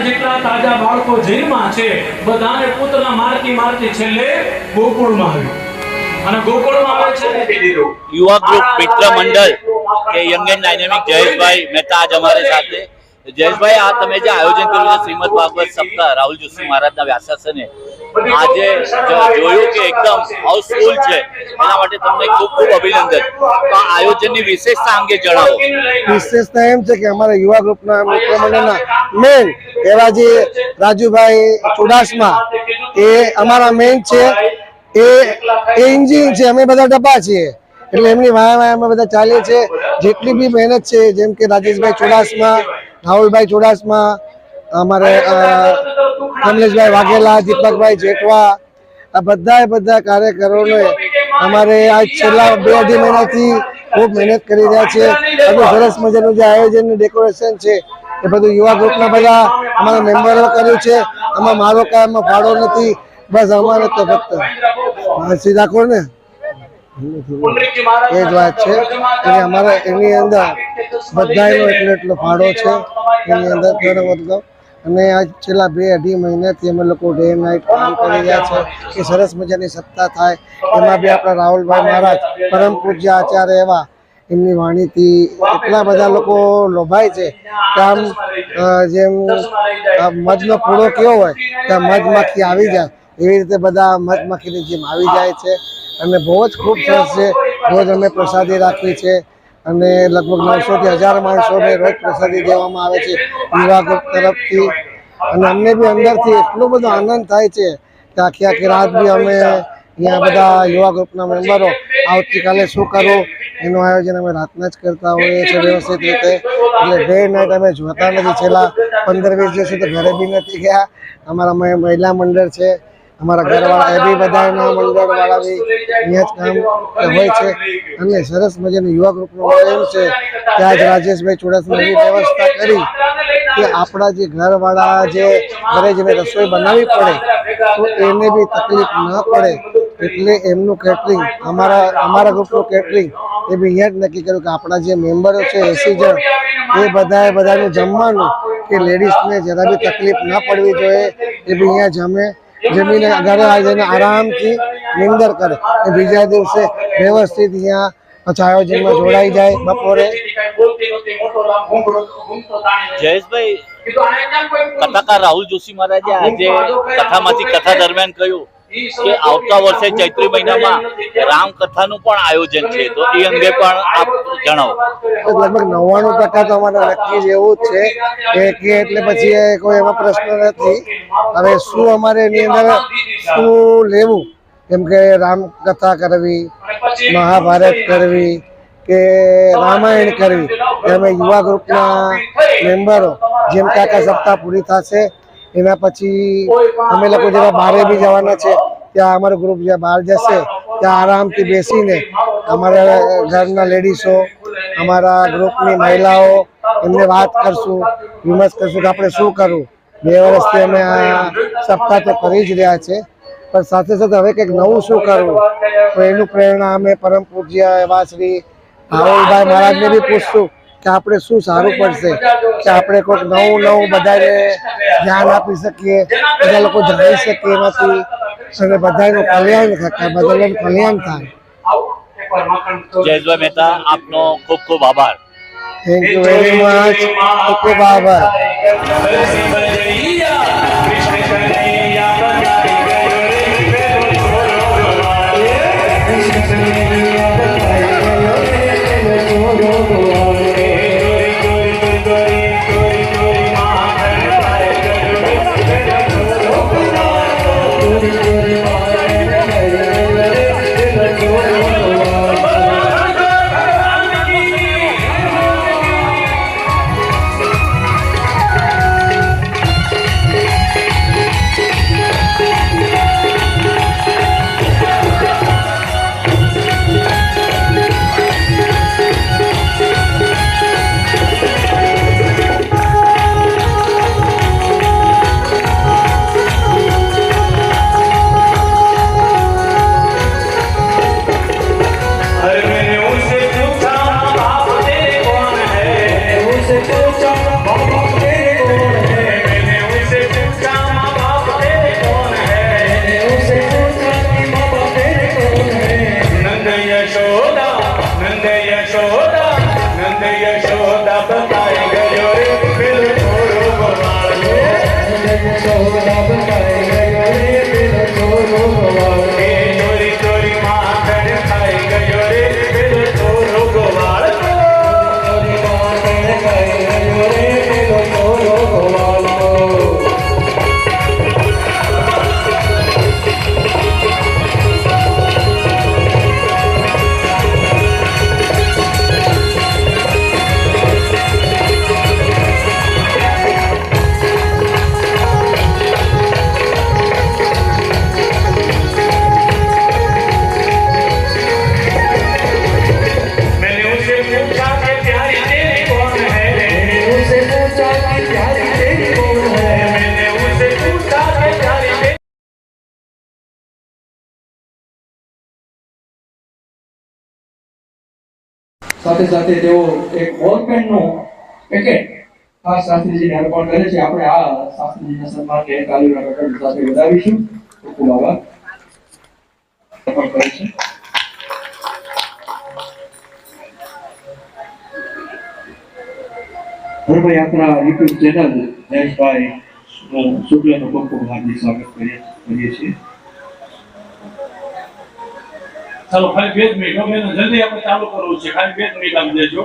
જેટલા તાજા બાળકો જેલમાં છે બધાને પુત્રના મારતી મારતી છેલ્લે ગોકુળમાં આવ્યું અને ગોકુળમાં આવે છે યુવા ગ્રુપ મિત્ર મંડળ કે young and dynamic Jayeshbhai Mehta આજ અમારે સાથે. જયેશભાઈ, આ તમે જે આયોજન કર્યું છે, શ્રીમદ ભાગવત સપ્તાહ, રાહુલ જોશી મહારાજના વ્યાસાસને, આજે જોયું કે એકદમ હાઉસફુલ છે, એના માટે તમને ખૂબ ખૂબ અભિનંદન. તો આ આયોજનની વિશેષતા અંગે જણાવો. વિશેષતા એમ છે કે અમારા યુવા ગ્રુપના મિત્ર મેન એવા જે રાજુભાઈ ચુડાસમા, એ અમારા મેન છે. એ એ એન્જિન છે, અમે બધા ડબ્બા છીએ. એટલે એમની વાયા વાયા અમે બધા ચાલીએ છીએ. જેટલી બી મહેનત છે, જેમ કે રાજેશભાઈ ચુડાસમા રાહુલભાઈ ચુડાસમા અમારે કમલેશભાઈ વાઘેલા દીપકભાઈ જેઠવા આ બધા બધા કાર્યકરોને અમારે આ છેલ્લા બે અઢી મહિનાથી ખૂબ મહેનત કરી રહ્યા છે. બધું સરસ મજાનું જે આયોજનનું ડેકોરેશન છે એ બધું યુવા ગ્રુપના બધા અમારા મેમ્બરો કર્યું છે. આમાં મારો કાંઈ ફાળો નથી. બસ અમારે તો ફક્ત. સીધા રાખો ને એ જ વાત છે. કે અમારા એની અંદર બધાનો એટલો એટલો ફાળો છે. એની અંદર થોડો બધો અને આજ છેલ્લા બે અઢી મહિનાથી અમે લોકો ડે નાઇટ કામ કરી રહ્યા છે કે સરસ મજાની સત્તા થાય. એમાં બી આપણા રાહુલભાઈ મહારાજ પરમ પૂજ્ય આચાર્ય એવા. એમની વાણીથી એટલા બધા લોકો લોભાય છે કે આમ જેમ આ મધનો પૂળો કેવો હોય કે મધમાંથી આવી જાય. એવી રીતે બધા મધમખીની જેમ આવી જાય છે. અને બહુ જ ખૂબ સરસ છે. રોજ અમે પ્રસાદી રાખવી છે અને લગભગ નવસોથી હજાર માણસોને રોજ પ્રસાદી દેવામાં આવે છે યુવા ગ્રુપ તરફથી. અને અમને બી અંદરથી એટલો બધો આનંદ થાય છે કે આખી આખી રાત બી અમે અહીંયા બધા યુવા ગ્રુપના મેમ્બરો આવતીકાલે શું કરવું એનું આયોજન અમે રાતના જ કરતા હોઈએ છીએ વ્યવસ્થિત રીતે. એટલે ડે નાઇટ અમે જોતા નથી. છેલ્લા પંદર વીસ દિવસ તો ઘરે બી નથી ગયા. અમારા મહિ- મહિલા મંડળ છે. અમારા ઘરવાળા એ બી બધાના એના બી અહીંયા જ કામ હોય છે. અને સરસ મજાનું યુવા ગ્રુપનું એમ છે. કે આજ રાજેશભાઈ ચુડાસમા એવી વ્યવસ્થા કરી કે આપણા જે ઘરવાળા જે ઘરે જેને રસોઈ બનાવવી પડે તો એને બી તકલીફ ન પડે. એટલે એમનું કેટરિંગ અમારા અમારા ગ્રુપનું કેટરિંગ એ બી અહીંયા જ નક્કી કર્યું કે આપણા જે મેમ્બરો છે એસી જણ એ બધાએ બધાનું જમવાનું કે લેડીઝને જરા બી તકલીફ ન પડવી જોઈએ એ બી અહીંયા જમે જમીને ઘરે આવી આરામથી નિંદર કરે. બીજા દિવસે વ્યવસ્થિત અહીંયા પછી આયોજનમાં જોડાઈ જાય બપોરે. જયેશભાઈ, કથાકાર રાહુલ જોશી મહારાજે આજે કથામાંથી કથા દરમિયાન કહ્યું કે આવતા વર્ષે ચૈત્રી મહિનામાં રામકથાનું પણ આયોજન છે, તો એ અંગે પણ આપ જણાવો. લગભગ નવ્વાણું ટકા તો અમારે નક્કી જ એવું જ છે કે કે એટલે પછી કોઈ એમાં પ્રશ્ન નથી. હવે શું અમારે એની અંદર શું લેવું? કેમ કે રામકથા કરવી, મહાભારત કરવી કે રામાયણ કરવી? અમે યુવા ગ્રુપના મેમ્બરો, જેમ કાકા સપ્તાહ પૂરી થશે એના પછી અમે લોકો જેવા બહારે બી જવાના છે ત્યાં અમારું ગ્રુપ જ્યાં બહાર જશે ત્યાં આરામથી બેસીને અમારા ઘરના લેડીઝો અમારા ગ્રુપની મહિલાઓ એમને વાત કરશું વિમર્શ કરશું કે આપણે શું કરવું બે વર્ષથી અમે આ સપ્તાહ તો કરી જ રહ્યા છે પણ સાથે સાથે હવે કંઈક નવું શું કરવું તો એનું પ્રેરણા અમે પરમ પૂજ્ય એવા શ્રી રાહુલભાઈ મહારાજને બી પૂછશું. કે આપણે શું સારું પડશે? કે આપણે કોઈક નવું નવું બધાને ધ્યાન આપી શકીએ બધા લોકો જાણી શકીએ એમાંથી. અને બધાનું કલ્યાણ થાય બધાનું કલ્યાણ થાય. જયેશભાઈ મહેતા આપનો ખૂબ ખૂબ આભાર. થેન્ક યુ વેરી મચ ખૂબ ખૂબ આભાર. Yeah. સાથે સાથે તેઓ એક બોલનું પેકેટ આ શાસ્ત્રીજીને અર્પણ કરે છે. આપણે આ શાસ્ત્રીજીના સન્માનને તાલીમના કટોળ સાથે વધાવીશું. ખૂબ અર્પણ કરે છે. ધર્મયાત્રા યુટ્યુબ ચેનલ, જયેશભાઈ શુક્લનું ખૂબ ખૂબ હાર્દિક સ્વાગત કરીએ કરીએ છીએ. ચાલો ખાલી બે જ મિનિટ જલ્દી આપણે ચાલુ કરવું છે. ખાલી બે જ મિનિટ આપી દેજો.